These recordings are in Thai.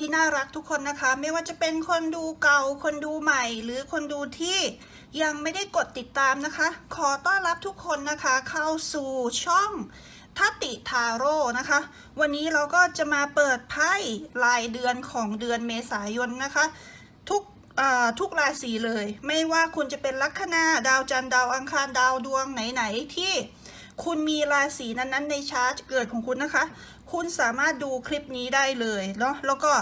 ที่น่ารักทุกคนนะคะ ไม่ว่าจะเป็นคนดูเก่าคนดูใหม่ หรือคนดูที่ยังไม่ได้กดติดตามนะคะ ขอต้อนรับทุกคนนะคะ เข้าสู่ช่องทัติทาโร่นะคะ วันนี้เราก็จะมาเปิดไพ่รายเดือนของเดือนเมษายนนะคะ ทุกทุกราศีเลย ไม่ว่าคุณจะเป็นลัคนาดาวจันทร์ดาวอังคารดาวดวงไหน ๆ ที่ คุณมีราศีนั้นๆในชาร์ตเกิดของคุณนะคะ คุณสามารถดูคลิปนี้ได้เลยเนาะแล้วก็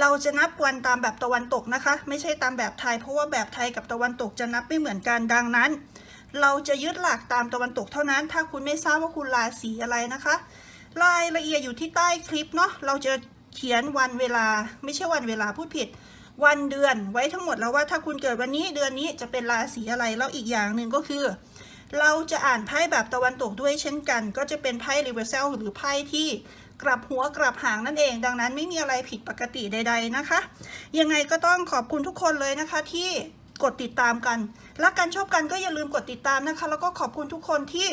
เราจะนับวันตามแบบตะวันตกนะคะ ไม่ใช่ตามแบบไทย เพราะว่าแบบไทยกับตะวันตกจะนับไม่เหมือนกันดังนั้น เราจะยึดหลักตามตะวันตกเท่านั้น ถ้าคุณไม่ทราบว่าคุณราศีอะไรนะคะ รายละเอียดอยู่ที่ใต้คลิปเนาะเราจะเขียนวันเวลาไม่ใช่วันเวลาพูดผิดวันเดือนไว้ทั้งหมดแล้วว่าถ้าคุณเกิดวันนี้เดือนนี้จะเป็นราศีอะไรแล้วอีกอย่างหนึ่งก็คือ เราจะอ่านไพ่แบบตะวันตกด้วยเช่นกัน ก็จะเป็นไพ่รีเวอร์เซลหรือไพ่ที่กลับหัวกลับหางนั่นเอง ดังนั้นไม่มีอะไรผิดปกติใด ๆนะคะ ยังไงก็ต้องขอบคุณทุกคนเลยนะคะที่กดติดตามกัน รักกันชอบกันก็อย่าลืมกดติดตามนะคะ แล้วก็ขอบคุณทุกคนที่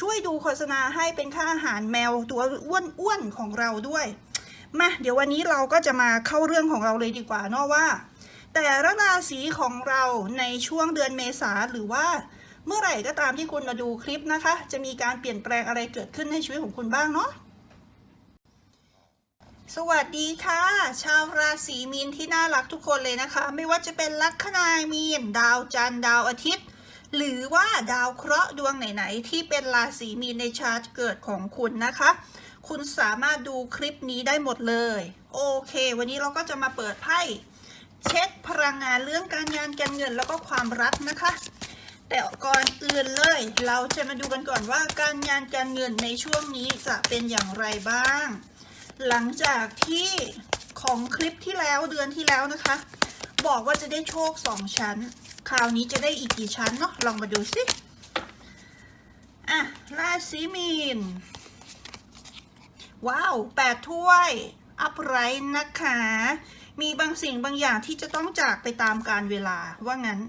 ช่วยดูโฆษณาให้เป็นค่าอาหารแมวตัวอ้วนๆของเราด้วย มาเดี๋ยววันนี้เราก็จะมาเข้าเรื่องของเราเลยดีกว่าเนาะว่า แต่ละราศีของเราในช่วงเดือนเมษาหรือว่า เมื่อไหร่ก็ตามที่คุณมาดูคลิปนะคะ จะมีการเปลี่ยนแปลงอะไรเกิดขึ้นในชีวิตของคุณบ้างเนาะสวัสดีค่ะ ชาวราศีมีนที่น่ารักทุกคนเลยนะคะ ไม่ว่าจะเป็นลัคนามีนดาวจันทร์ดาวอาทิตย์ หรือว่าดาวเคราะห์ดวงไหนๆที่เป็นราศีมีนในชาร์ตเกิดของคุณนะคะ คุณสามารถดูคลิปนี้ได้หมดเลย โอเค วันนี้เราก็จะมาเปิดไพ่เช็คพลังงานเรื่องการงานการเงินแล้วก็ความรักนะคะ แต่ก่อนอื่นเลย เราจะมาดูกันก่อนว่าการงานการเงินในช่วงนี้จะเป็นอย่างไรบ้าง หลังจากที่ของคลิปที่แล้วเดือนที่แล้วนะคะ บอกว่าจะได้โชคสองชั้น คราวนี้จะได้อีกกี่ชั้นเนาะลองมาดูสิอะราศีมีน ว้าวแปดถ้วย อัพไรนะคะ มีบางสิ่งบางอย่างที่จะต้องจากไปตามการเวลาว่างั้น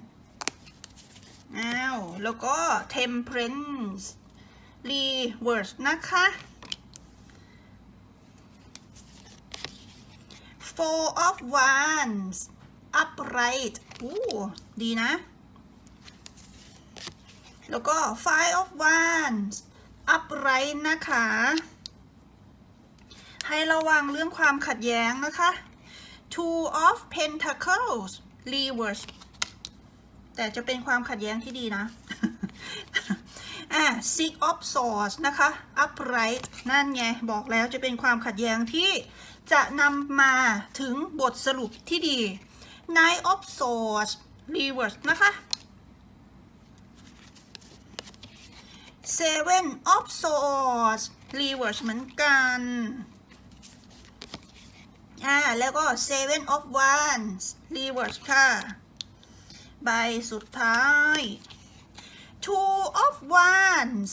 อ้าว แล้วก็ temperance reverse นะคะ four of wands upright อู้ดีนะ แล้วก็ five of wands upright นะคะ ให้ระวังเรื่องความขัดแย้งนะคะ two of pentacles reverse แต่จะเป็นความขัดแย้งที่ดีนะอะ six of swords นะคะ upright นั่นไง บอกแล้วจะเป็นความขัดแย้งที่จะนำมาถึงบทสรุปที่ดี nine of swords reverse นะคะ seven of swords reverse เหมือนกันอ่าแล้วก็ seven of wands reverse ค่ะ ใบสุดท้าย two of wands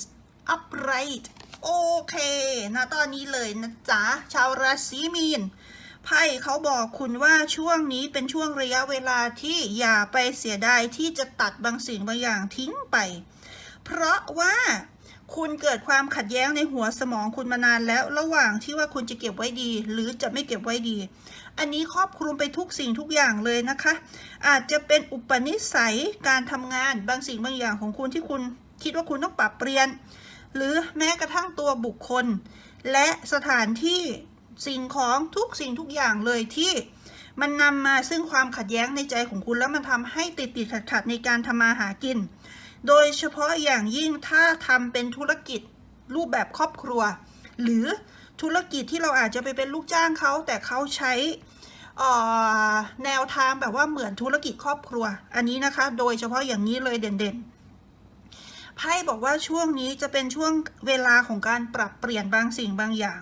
upright โอเคนะตอนนี้เลยนะจ๊ะ ชาวราศีมีนไพ่เขาบอกคุณว่าช่วงนี้เป็นช่วงระยะเวลาที่อย่าไปเสียดายที่จะตัดบางสิ่งบางอย่างทิ้งไป เพราะว่า คุณเกิดความขัดแย้งในหัวสมองคุณมานานแล้วระหว่างที่ว่าคุณจะเก็บไว้ดี หรือจะไม่เก็บไว้ดี อันนี้ครอบคลุมไปทุกสิ่งทุกอย่างเลยนะคะ อาจจะเป็นอุปนิสัยการทำงานบางสิ่งบางอย่างของคุณที่คุณคิดว่าคุณต้องปรับเปลี่ยน หรือแม้กระทั่งตัวบุคคล และสถานที่สิ่งของทุกสิ่งทุกอย่างเลยที่มันนำมาซึ่งความขัดแย้งในใจของคุณแล้วมันทำให้ติดติดขัดขัดในการทำมาหากิน โดยเฉพาะอย่างยิ่งถ้าทำเป็นธุรกิจรูปแบบครอบครัว หรือธุรกิจที่เราอาจจะไปเป็นลูกจ้างเขาแต่เขาใช้แนวทางแบบว่าเหมือนธุรกิจครอบครัว อันนี้นะคะ โดยเฉพาะอย่างนี้เลยเด่นๆไพ่บอกว่าช่วงนี้จะเป็นช่วงเวลาของการปรับเปลี่ยนบางสิ่งบางอย่าง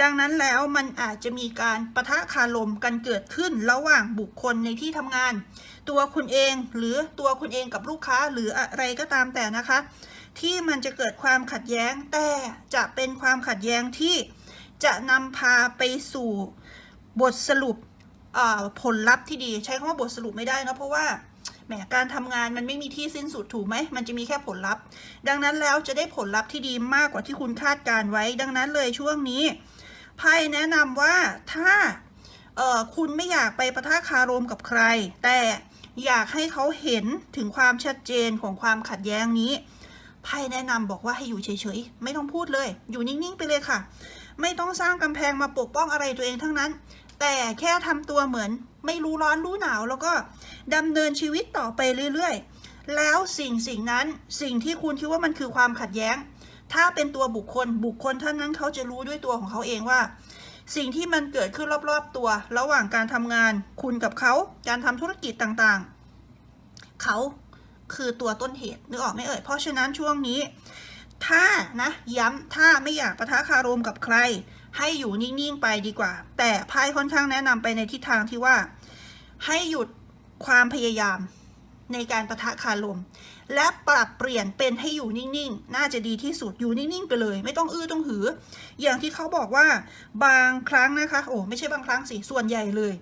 ดังนั้นแล้วมันอาจจะมีการประทะคารมกันเกิดขึ้นระหว่างบุคคลในที่ทำงาน ตัวคุณเองหรือตัวคุณเองกับลูกค้าหรืออะไรก็ตามแต่นะคะ ที่มันจะเกิดความขัดแย้งแต่จะเป็นความขัดแย้งที่จะนำพาไปสู่บทสรุปผลลัพธ์ที่ดี ใช้คำว่าบทสรุปไม่ได้นะเพราะว่าแหมการทำงานมันไม่มีที่สิ้นสุดถูกไหม มันจะมีแค่ผลลัพธ์ ดังนั้นแล้วจะได้ผลลัพธ์ที่ดีมากกว่าที่คุณคาดการไว้ ดังนั้นเลยช่วงนี้ ไพ่แนะนำว่าถ้าเออคุณไม่อยากไปประทะคารมกับใคร แต่อยากให้เขาเห็นถึงความชัดเจนของความขัดแย้งนี้ไพ่แนะนำบอกว่าให้อยู่เฉยๆ ไม่ต้องพูดเลย อยู่นิ่งๆไปเลยค่ะ ไม่ต้องสร้างกำแพงมาปกป้องอะไรตัวเองทั้งนั้น แต่แค่ทำตัวเหมือน ไม่รู้ร้อนรู้หนาว แล้วก็ดำเนินชีวิตต่อไปเรื่อยๆ แล้วสิ่งสิ่งนั้นสิ่งที่คุณคิดว่ามันคือความขัดแย้ง ถ้าเป็นตัวบุคคลบุคคลท่านนั้นเขาจะรู้ด้วยตัวของเขาเองว่า สิ่งที่มันเกิดขึ้นรอบๆตัว ระหว่างการทำงาน คุณกับเขาการทำธุรกิจต่างๆ เขาคือตัวต้นเหตุนึกออกไหมเอ่ยเพราะฉะนั้นช่วงนี้ ถ้านะย้ำถ้าไม่อยากปะทะคารมกับใคร ให้อยู่นิ่งๆไปดีกว่า แต่ไพ่ค่อนข้างแนะนำไปในทิศทางที่ว่า ให้หยุดความพยายามในการปะทะคารม และปรับเปลี่ยนเป็นให้อยู่นิ่งๆ น่าจะดีที่สุดอยู่นิ่งๆ ไปเลย ไม่ต้องอื้อต้องหือ อย่างที่เขาบอกว่าบางครั้งนะคะ โอ้ไม่ใช่บางครั้งสิ ส่วนใหญ่เลย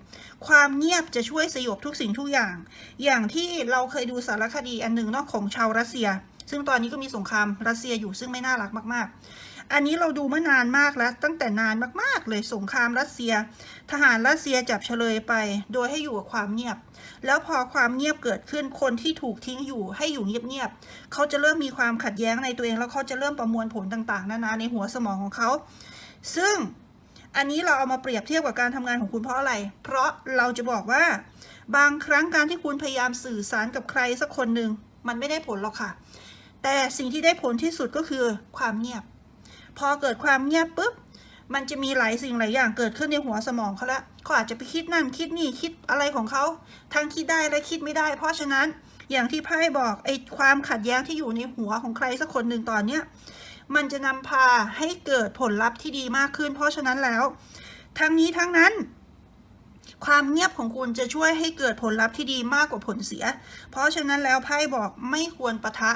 ความเงียบจะช่วยสยบทุกสิ่งทุกอย่าง อย่างที่เราเคยดูสารคดีอันหนึ่งนอกของชาวรัสเซีย ซึ่งตอนนี้ก็มีสงครามรัสเซียอยู่ซึ่งไม่น่ารักมาก ๆ อันนี้เราดูเมื่อนานมากแล้ว ตั้งแต่นานมากๆเลยสงครามรัสเซีย ทหารรัสเซียจับเฉลยไป โดยให้อยู่กับความเงียบ แล้วพอความเงียบเกิดขึ้นคนที่ถูกทิ้งอยู่ให้อยู่เงียบๆเขาจะเริ่มมีความขัดแย้งในตัวเอง แล้วเขาจะเริ่มประมวลผลต่างๆ นานาในหัวสมองของเขา ซึ่งอันนี้เราเอามาเปรียบเทียบกับการทำงานของคุณเพราะอะไร เพราะเราจะบอกว่า บางครั้งการที่คุณพยายามสื่อสารกับใครสักคนหนึ่งมันไม่ได้ผลหรอกค่ะ แต่สิ่งที่ได้ผลที่สุดก็คือความเงียบ พอเกิดความเงียบปุ๊บมันจะมีหลายสิ่งหลายอย่างเกิดขึ้นในหัวสมองเขาแล้วเขาอาจจะไปคิดนั่นคิดนี่คิดอะไรของเขาทั้งคิดได้และคิดไม่ได้ เพราะฉะนั้นอย่างที่ไพ่บอกไอ้ความขัดแย้งที่อยู่ในหัวของใครสักคนหนึ่งตอนเนี้ยมันจะนำพาให้เกิดผลลัพธ์ที่ดีมากขึ้น เพราะฉะนั้นแล้ว ทั้งนี้ทั้งนั้น ความเงียบของคุณจะช่วยให้เกิดผลลัพธ์ที่ดีมากกว่าผลเสีย เพราะฉะนั้นแล้วไพ่บอกไม่ควรปะทะ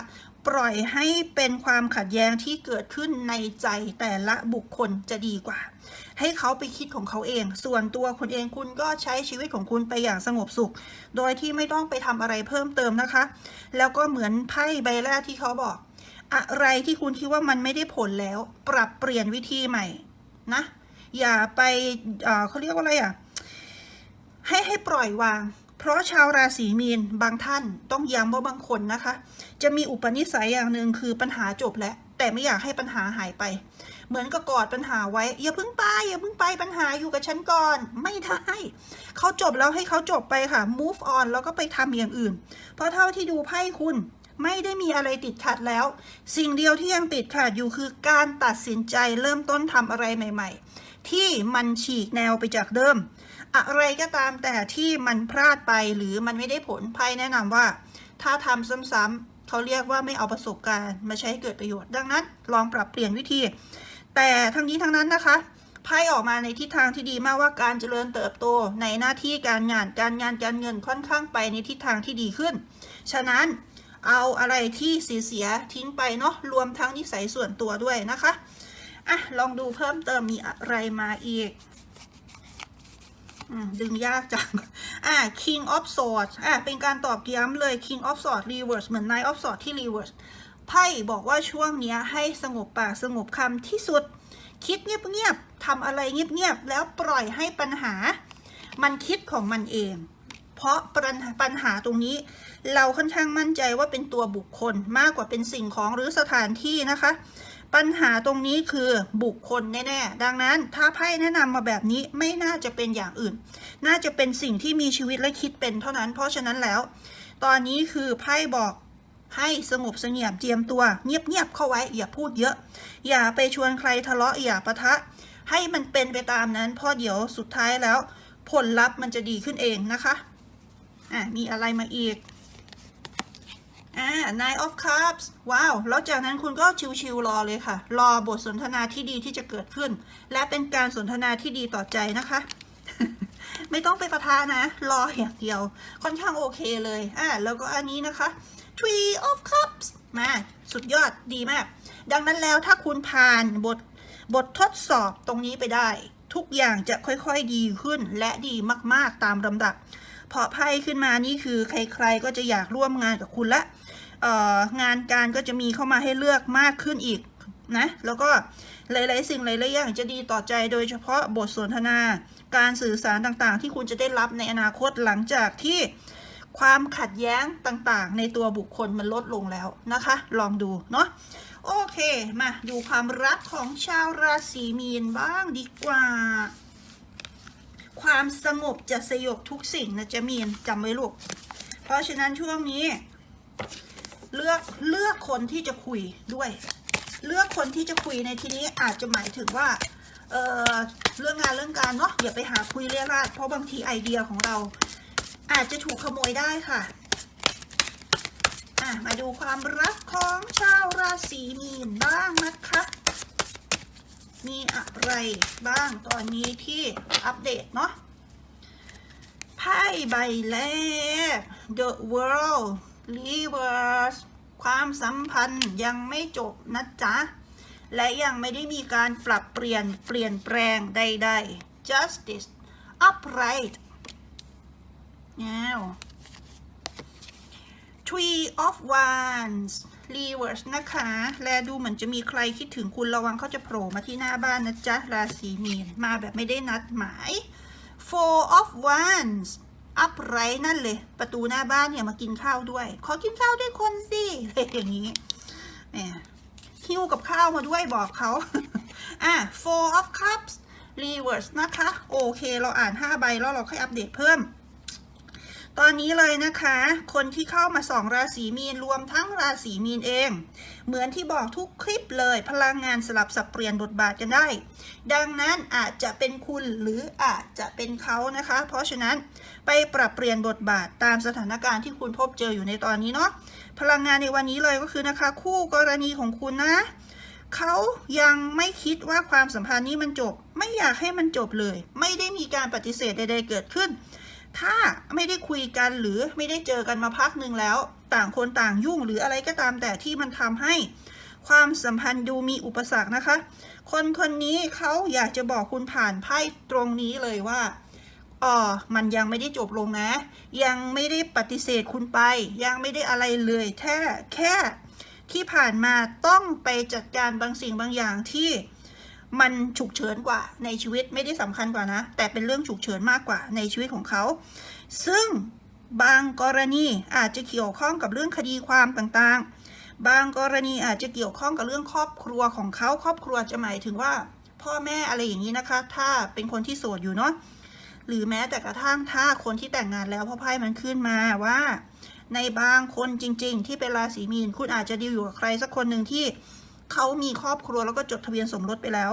ปล่อยให้เป็นความขัดแย้งที่เกิดขึ้นในใจแต่ละบุคคลจะดีกว่า ให้เขาไปคิดของเขาเอง ส่วนตัวคุณเองคุณก็ใช้ชีวิตของคุณไปอย่างสงบสุข โดยที่ไม่ต้องไปทำอะไรเพิ่มเติมนะคะ แล้วก็เหมือนไพ่ใบแรกที่เขาบอก อะไรที่คุณคิดว่ามันไม่ได้ผลแล้ว ปรับเปลี่ยนวิธีใหม่นะ อย่าไปเขาเรียกว่าอะไรอะให้ให้ปล่อยวาง เพราะชาวราศีมีนบางท่านต้องย้ำว่าบางคนนะคะ จะมีอุปนิสัยอย่างหนึ่งคือปัญหาจบแล้ว แต่ไม่อยากให้ปัญหาหายไป เหมือนกับกอดปัญหาไว้ อย่าเพิ่งไป อย่าเพิ่งไปปัญหาอยู่กับฉันก่อน ไม่ได้เขาจบแล้วให้เขาจบไปค่ะ move on แล้วก็ไปทำอย่างอื่น เพราะเท่าที่ดูไพ่คุณไม่ได้มีอะไรติดขัดแล้ว สิ่งเดียวที่ยังติดขัดอยู่คือการตัดสินใจเริ่มต้นทำอะไรใหม่ ๆ ที่มันฉีกแนวไปจากเดิม อะไรก็ตามแต่ที่มันพลาดไปหรือมันไม่ได้ผลไพ่แนะนำว่า ถ้าทำซ้ำๆเขาเรียกว่าไม่เอาประสบการณ์มาใช้ให้เกิดประโยชน์ ดังนั้น ลองปรับเปลี่ยนวิธี แต่ทั้งนี้ทั้งนั้นนะคะไพ่ออกมาในทิศทางที่ดีมากว่าการเจริญเติบโตในหน้าที่การงานการงานการเงินค่อนข้างไปในทิศทางที่ดีขึ้น ฉะนั้นเอาอะไรที่เสียทิ้งไปเนาะรวมทั้งนิสัยส่วนตัวด้วยนะคะอะลองดูเพิ่มเติมมีอะไรมาอีก ดึงยากจัง อ่า King of Swords อ่าเป็นการตอบย้ำเลย King of Swords Reverse เหมือน Knight of Swords ที่ Reverse ไพ่บอกว่าช่วงนี้ให้สงบปากสงบคำที่สุด คิดเงียบๆทำอะไรเงียบๆ แล้วปล่อยให้ปัญหา มันคิดของมันเอง เพราะปัญหาปัญหาตรงนี้ เราค่อนข้างมั่นใจว่าเป็นตัวบุคคลมากกว่าเป็นสิ่งของหรือสถานที่นะคะ ปัญหาตรงนี้คือบุคคลแน่ๆ ดังนั้นถ้าไพ่แนะนำมาแบบนี้ไม่น่าจะเป็นอย่างอื่น น่าจะเป็นสิ่งที่มีชีวิตและคิดเป็นเท่านั้น เพราะฉะนั้นแล้ว ตอนนี้คือไพ่บอกให้สงบเสงี่ยมเจียมตัว เงียบๆเข้าไว้อย่าพูดเยอะ อย่าไปชวนใครทะเลาะอย่าปะทะ ให้มันเป็นไปตามนั้นเพราะเดี๋ยวสุดท้ายแล้ว ผลลัพธ์มันจะดีขึ้นเองนะคะอะมีอะไรมาอีก อ่า Nine of Cups ว้าว แล้วจากนั้นคุณก็ชิวๆรอเลยค่ะ รอบทสนทนาที่ดีที่จะเกิดขึ้น และเป็นการสนทนาที่ดีต่อใจนะคะ ไม่ต้องไปประทานะ รออย่างเดียว ค่อนข้างโอเคเลย อ่า แล้วก็อันนี้นะคะ Three of Cups มาสุดยอดดีมาก ดังนั้นแล้วถ้าคุณผ่านบทบททดสอบตรงนี้ไปได้ ทุกอย่างจะค่อยๆดีขึ้นและดีมากๆตามลำดับพอไพ่ขึ้นมานี่คือใครๆก็จะอยากร่วมงานกับคุณละ งานการก็จะมีเข้ามาให้เลือกมากขึ้นอีกนะ แล้วก็หลาย ๆ สิ่งหลายๆอย่างจะดีต่อใจโดยเฉพาะบทสนทนา การสื่อสารต่างๆ ที่คุณจะได้รับในอนาคตหลังจากที่ความขัดแย้งต่างๆ ในตัวบุคคลมันลดลงแล้วนะคะ ลองดูเนาะโอเคมาดูความรักของชาวราศีมีนบ้างดีกว่า ความสงบจะสยบทุกสิ่งนะจะมีนจำไว้ลูก เพราะฉะนั้นช่วงนี้ เลือกเลือกคนที่จะคุยด้วย เลือกคนที่จะคุยในที่นี้อาจจะหมายถึงว่าเเรื่องงานเรื่องการเนาะอย่าไปหาคุยเรียราดเพราะบางทีไอเดียของเรา อาจจะถูกขโมยได้ค่ะอะมาดูความรักของชาวราศีมีนบ้างนะคะ มีอะไรบ้างตอนนี้ที่อัปเดตเนาะไพ่ใบแรก The World Reverse ความสัมพันธ์ยังไม่จบนะจ๊ะ และยังไม่ได้มีการปรับเปลี่ยนเปลี่ยนแปลงใดๆ Justice Upright แล้ว Tree of Wands Reverse นะคะ และดูเหมือนจะมีใครคิดถึงคุณระวังเขาจะโผล่มาที่หน้าบ้านนะจ๊ะ ราศีมีน มาแบบไม่ได้นัดหมาย Four of Wands อัพไรนั่นเลย ประตูหน้าบ้านเนี่ยมากินข้าวด้วย ขอกินข้าวด้วยคนสิอะไรอย่างนี้แหมหิ้วกับข้าวมาด้วยบอกเขาอะ Four of Cups Reverse นะคะ โอเค เราอ่าน 5 ใบแล้วเราค่อยอัปเดตเพิ่ม ตอนนี้เลยนะคะ คนที่เข้ามาสองราศีมีนรวมทั้งราศีมีนเอง เหมือนที่บอกทุกคลิปเลยพลังงานสลับสับเปลี่ยนบทบาทกันได้ ดังนั้นอาจจะเป็นคุณหรืออาจจะเป็นเขานะคะ เพราะฉะนั้นไปปรับเปลี่ยนบทบาทตามสถานการณ์ที่คุณพบเจออยู่ในตอนนี้เนาะพลังงานในวันนี้เลยก็คือนะคะ คู่กรณีของคุณนะเขายังไม่คิดว่าความสัมพันธ์นี้มันจบ ไม่อยากให้มันจบเลย ไม่ได้มีการปฏิเสธใดๆเกิดขึ้น ถ้าไม่ได้คุยกันหรือไม่ได้เจอกันมาพักหนึ่งแล้ว ต่างคนต่างยุ่งหรืออะไรก็ตามแต่ที่มันทำให้ความสัมพันธ์ดูมีอุปสรรคนะคะ คนคนนี้เขาอยากจะบอกคุณผ่านไพ่ตรงนี้เลยว่าอ๋อมันยังไม่ได้จบลงนะ ยังไม่ได้ปฏิเสธคุณไป ยังไม่ได้อะไรเลยแค่แค่ที่ผ่านมาต้องไปจัดการบางสิ่งบางอย่างที่ มันฉุกเฉินกว่าในชีวิตไม่ได้สำคัญกว่านะ แต่เป็นเรื่องฉุกเฉินมากกว่าในชีวิตของเขา ซึ่งบางกรณีอาจจะเกี่ยวข้องกับเรื่องคดีความต่างๆ บางกรณีอาจจะเกี่ยวข้องกับเรื่องครอบครัวของเขาครอบครัวจะหมายถึงว่า พ่อแม่อะไรอย่างนี้นะคะ ถ้าเป็นคนที่โสดอยู่เนาะหรือแม้แต่กระทั่งถ้าคนที่แต่งงานแล้วพ่อไพ่มันขึ้นมาว่า ในบางคนจริง ๆ ที่เป็นราศีมีนคุณอาจจะดีลอยู่กับใครสักคนหนึ่งที่ เขามีครอบครัวแล้วก็จดทะเบียนสมรสไปแล้ว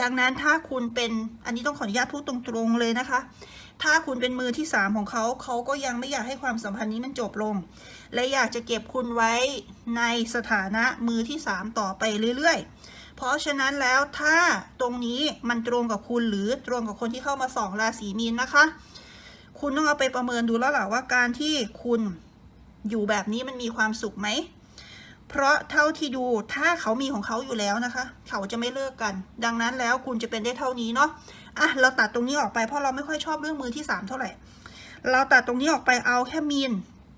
ดังนั้นถ้าคุณเป็นอันนี้ต้องขออนุญาตพูดตรงๆเลยนะคะ ถ้าคุณเป็นมือที่สามของเขาเขาก็ยังไม่อยากให้ความสัมพันธ์นี้มันจบลง และอยากจะเก็บคุณไว้ในสถานะมือที่สามต่อไปเรื่อยๆเพราะฉะนั้นแล้วถ้าตรงนี้มันตรงกับคุณหรือตรงกับคนที่เข้ามาสองราศีมีนนะคะ คุณต้องเอาไปประเมินดูแล้วแหละว่าการที่คุณอยู่แบบนี้มันมีความสุขไหม เพราะเท่าที่ดูถ้าเขามีของเขาอยู่แล้วนะคะ เขาจะไม่เลิกกัน ดังนั้นแล้วคุณจะเป็นได้เท่านี้เนาะอะเราตัดตรงนี้ออกไปเพราะเราไม่ค่อยชอบเรื่องมือที่สามเท่าไหร่ เราตัดตรงนี้ออกไปเอาแค่มีน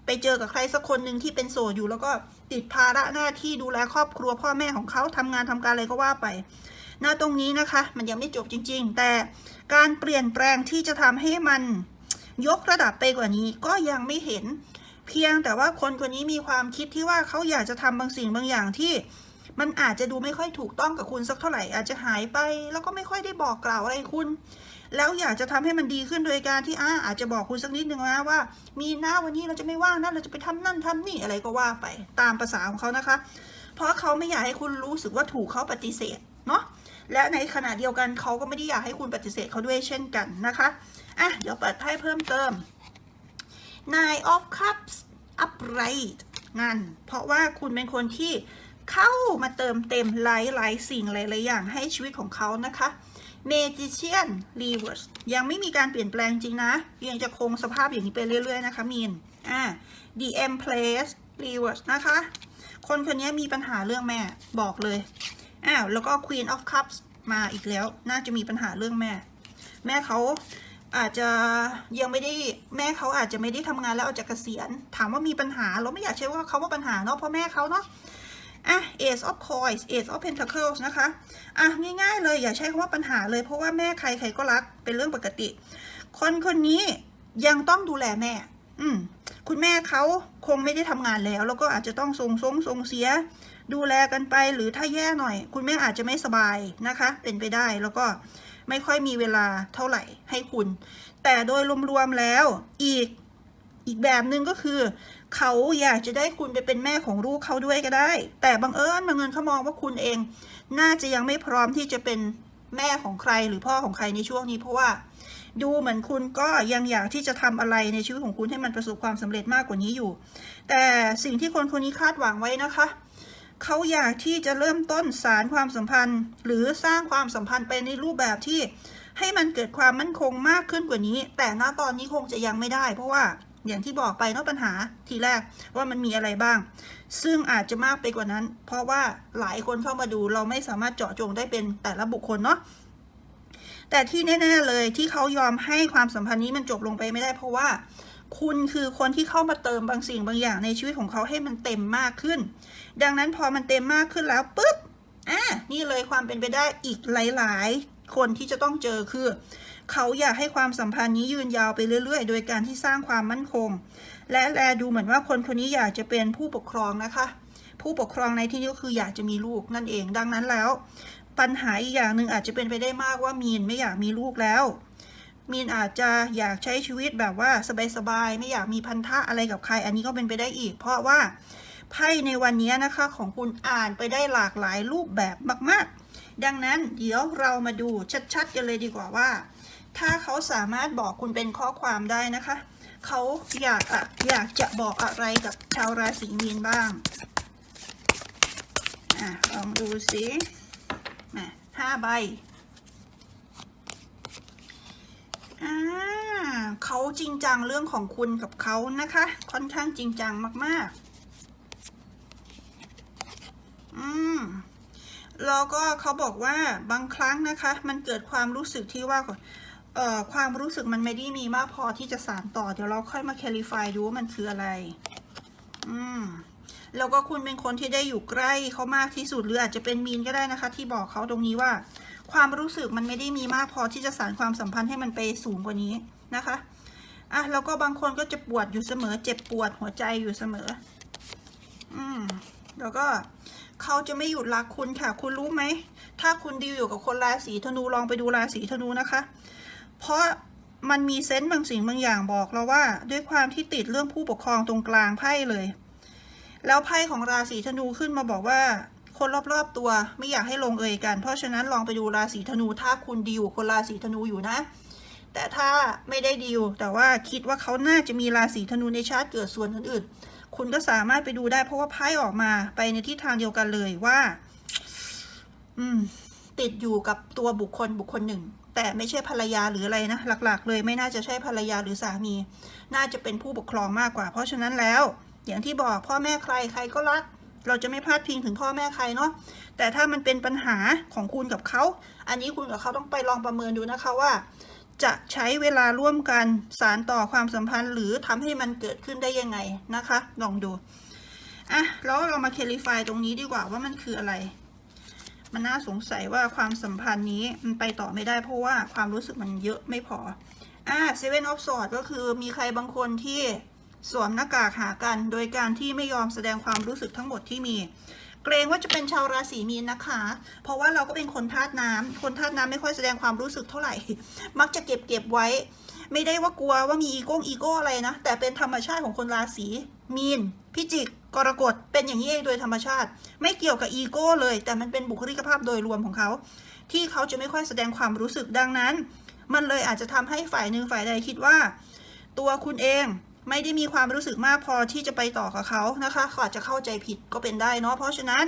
ไปเจอกับใครสักคนหนึ่งที่เป็นโสดอยู่ แล้วก็ติดภาระหน้าที่ดูแลครอบครัวพ่อแม่ของเขาทำงานทำการอะไรก็ว่าไปณตรงนี้นะคะ มันยังไม่จบจริง ๆ แต่การเปลี่ยนแปลงที่จะทำให้มันยกระดับไปกว่านี้ก็ยังไม่เห็น เพียงแต่ว่าคนคนนี้มีความคิดที่ว่าเขาอยากจะทำบางสิ่งบางอย่างที่ มันอาจจะดูไม่ค่อยถูกต้องกับคุณสักเท่าไหร่อาจจะหายไป แล้วก็ไม่ค่อยได้บอกกล่าวอะไรคุณ แล้วอยากจะทำให้มันดีขึ้นโดยการที่อาอาจจะบอกคุณสักนิดนึงนะว่า มีหน้าวันนี้เราจะไม่ว่างนะเราจะไปทำนั่นทำนี่อะไรก็ว่าไปตามภาษาของเขานะคะ เพราะเขาไม่อยากให้คุณรู้สึกว่าถูกเขาปฏิเสธเนาะและในขณะเดียวกันเขาก็ไม่ได้อยากให้คุณปฏิเสธเขาด้วยเช่นกันนะคะอะเดี๋ยวเปิดไพ่เพิ่มเติม Nine of Cups upright นั่นเพราะว่าคุณเป็นคนที่เข้ามาเติมเต็มหลายหลายๆสิ่งหลายๆอย่างให้ชีวิตของเขานะคะ Magician Reverse ยังไม่มีการเปลี่ยนแปลงจริงนะ ยังจะคงสภาพอย่างนี้ไปเรื่อยๆนะคะมีนอ่า The Empress Reverse นะคะ คนคนนี้มีปัญหาเรื่องแม่บอกเลยอ้าวแล้วก็ Queen of Cups มาอีกแล้ว น่าจะมีปัญหาเรื่องแม่ แม่เขา อาจจะยังไม่ได้แม่เขาอาจจะไม่ได้ทำงานแล้วอาจจะเกษียณ ถามว่ามีปัญหาเราไม่อยากใช้ว่าเขาว่าปัญหาเนาะเพราะแม่เขาเนาะอะ Ace of Coins Ace of Pentacles นะคะอะง่ายๆเลยอย่าใช้คำว่าปัญหาเลย เพราะว่าแม่ใครใครก็รักเป็นเรื่องปกติ คนคนนี้ยังต้องดูแลแม่ อืมคุณแม่เขาคงไม่ได้ทำงานแล้ว แล้วก็อาจจะต้องส่งทรงส่งเสีย ดูแลกันไป หรือถ้าแย่หน่อย คุณแม่อาจจะไม่สบายนะคะ เป็นไปได้แล้วก็ ไม่ค่อยมีเวลาเท่าไหร่ให้คุณ แต่โดยรวมๆแล้วอีกอีกแบบหนึ่งก็คือ เขาอยากจะได้คุณไปเป็นแม่ของลูกเขาด้วยก็ได้ แต่บังเอิญบังเอิญเขามองว่าคุณเอง น่าจะยังไม่พร้อมที่จะเป็นแม่ของใครหรือพ่อของใครในช่วงนี้เพราะว่า ดูเหมือนคุณก็ยังอยากที่จะทำอะไรในชีวิตของคุณให้มันประสบความสำเร็จมากกว่านี้อยู่ แต่สิ่งที่คนคนนี้คาดหวังไว้นะคะ เขาอยากที่จะเริ่มต้นสารความสัมพันธ์ หรือสร้างความสัมพันธ์ไปในรูปแบบที่ให้มันเกิดความมั่นคงมากขึ้นกว่านี้ แต่ณตอนนี้คงจะยังไม่ได้ เพราะว่าอย่างที่บอกไปเนอกปัญหาทีแรกว่ามันมีอะไรบ้าง ซึ่งอาจจะมากไปกว่านั้น เพราะว่าหลายคนเข้ามาดูเราไม่สามารถเจาะจงได้เป็นแต่ละบุคคลเนาะแต่ที่แน่ ๆเลยที่เขายอมให้ความสัมพันธ์นี้มันจบลงไปไม่ได้ เพราะว่า คุณคือคนที่เข้ามาเติมบางสิ่งบางอย่างในชีวิตของเขาให้มันเต็มมากขึ้น ดังนั้นพอมันเต็มมากขึ้นแล้วปุ๊บอะนี่เลยความเป็นไปได้อีกหลาย ๆ คนที่จะต้องเจอคือ เขาอยากให้ความสัมพันธ์นี้ยืนยาวไปเรื่อย ๆ โดยการที่สร้างความมั่นคง และแลดูเหมือนว่าคนคนนี้อยากจะเป็นผู้ปกครองนะคะ ผู้ปกครองในที่นี้ก็คืออยากจะมีลูกนั่นเอง ดังนั้นแล้ว ปัญหาอีกอย่างหนึ่งอาจจะเป็นไปได้มากว่ามีนไม่อยากมีลูกแล้ว มีนอาจจะอยากใช้ชีวิตแบบว่าสบายๆไม่อยากมีพันธะอะไรกับใคร อันนี้ก็เป็นไปได้อีก เพราะว่าไพ่ในวันนี้นะคะของคุณอ่านไปได้หลากหลายรูปแบบมาก ๆ ดังนั้นเดี๋ยวเรามาดูชัดๆกันเลยดีกว่าว่า ถ้าเขาสามารถบอกคุณเป็นข้อความได้นะคะ เขาอยากอะอยากจะบอกอะไรกับชาวราศีมีนบ้างอะลองดูสิห้าใบ อ่าเขาจริงจังเรื่องของคุณกับเขานะคะ ค่อนข้างจริงจังมาก ๆ อืมแล้วก็เขาบอกว่าบางครั้งนะคะ มันเกิดความรู้สึกที่ว่าเอ่อความรู้สึกมันไม่ได้มีมากพอที่จะสานต่อ เดี๋ยวเราค่อยมาแคลิฟายดูว่ามันคืออะไร อืมแล้วก็คุณเป็นคนที่ได้อยู่ใกล้เขามากที่สุดหรืออาจจะเป็นมีนก็ได้นะคะ ที่บอกเขาตรงนี้ว่า ความรู้สึกมันไม่ได้มีมากพอที่จะสานความสัมพันธ์ให้มันไปสูงกว่านี้นะคะอะแล้วก็บางคนก็จะปวดอยู่เสมอ เจ็บปวดหัวใจอยู่เสมอ อืมแล้วก็เขาจะไม่หยุดรักคุณค่ะ คุณรู้ไหม ถ้าคุณดีลอยู่กับคนราศีธนูลองไปดูราศีธนูนะคะ เพราะมันมีเซนต์บางสิ่งบางอย่างบอกเราว่า ด้วยความที่ติดเรื่องผู้ปกครองตรงกลางไพ่เลย แล้วไพ่ของราศีธนูขึ้นมาบอกว่า คนรอบๆตัว ไม่อยากให้ลงเอยกัน เพราะฉะนั้นลองไปดูราศีธนูถ้าคุณดีลคนราศีธนูอยู่นะ แต่ถ้าไม่ได้ดีลแต่ว่าคิดว่าเขาน่าจะมีราศีธนูในชาติเกิดส่วนอื่นๆ คุณก็สามารถไปดูได้เพราะว่าไพ่ออกมาไปในทิศทางเดียวกันเลยว่า อืม ติดอยู่กับตัวบุคคลบุคคลหนึ่งแต่ไม่ใช่ภรรยาหรืออะไรนะ หลักๆ เลยไม่น่าจะใช่ภรรยาหรือสามี น่าจะเป็นผู้ปกครองมากกว่า เพราะฉะนั้นแล้ว อย่างที่บอกพ่อแม่ใครใครก็รัก เราจะไม่พลาดพิงถึงพ่อแม่ใครเนาะแต่ถ้ามันเป็นปัญหาของคุณกับเขา อันนี้คุณกับเขาต้องไปลองประเมินดูนะคะว่า จะใช้เวลาร่วมกันสารต่อความสัมพันธ์ หรือทำให้มันเกิดขึ้นได้ยังไงนะคะ ลองดูอะแล้วเรามาเคลิฟายตรงนี้ดีกว่าว่ามันคืออะไร มันน่าสงสัยว่าความสัมพันธ์นี้มันไปต่อไม่ได้เพราะว่าความรู้สึกมันเยอะไม่พออ่า Seven of Swords ก็คือมีใครบางคนที่ สวมหน้ากากหากัน โดยการที่ไม่ยอมแสดงความรู้สึกทั้งหมดที่มีเกรงว่าจะเป็นชาวราศีมีนนะคะ เพราะว่าเราก็เป็นคนธาตุน้ำคนธาตุน้ำไม่ค่อยแสดงความรู้สึกเท่าไหร่ มักจะเก็บเก็บไว้ ไม่ได้ว่ากลัวว่ามีอีโก้อีโก้อะไรนะ แต่เป็นธรรมชาติของคนราศีมีน พิจิก กรกฎ เป็นอย่างนี้เองโดยธรรมชาติ ไม่เกี่ยวกับอีโก้เลย แต่มันเป็นบุคลิกภาพโดยรวมของเขา ที่เขาจะไม่ค่อยแสดงความรู้สึกดังนั้น มันเลยอาจจะทำให้ฝ่ายหนึ่งฝ่ายใดคิดว่า ตัวคุณเอง ไม่ได้มีความรู้สึกมากพอที่จะไปต่อกับเขานะคะเขาอาจจะเข้าใจผิดก็เป็นได้เนาะเพราะฉะนั้น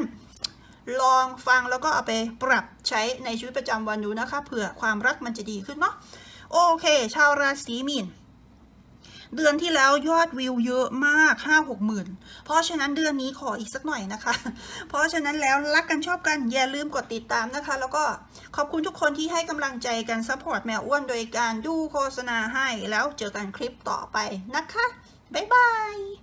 ลองฟังแล้วก็เอาไปปรับใช้ในชีวิตประจำวันดูนะคะเผื่อความรักมันจะดีขึ้นเนาะโอเค ชาวราศีมีน เดือนที่แล้วยอดวิวเยอะมาก 5 6หมื่นเพราะฉะนั้นเดือนนี้ขออีกสักหน่อยนะคะ เพราะฉะนั้นแล้วรักกันชอบกันอย่าลืมกดติดตามนะคะ แล้วก็ขอบคุณทุกคนที่ให้กำลังใจกันซัพพอร์ตแมวอ้วนโดยการดูโฆษณาให้แล้วเจอกันคลิปต่อไปนะคะบ๊ายบาย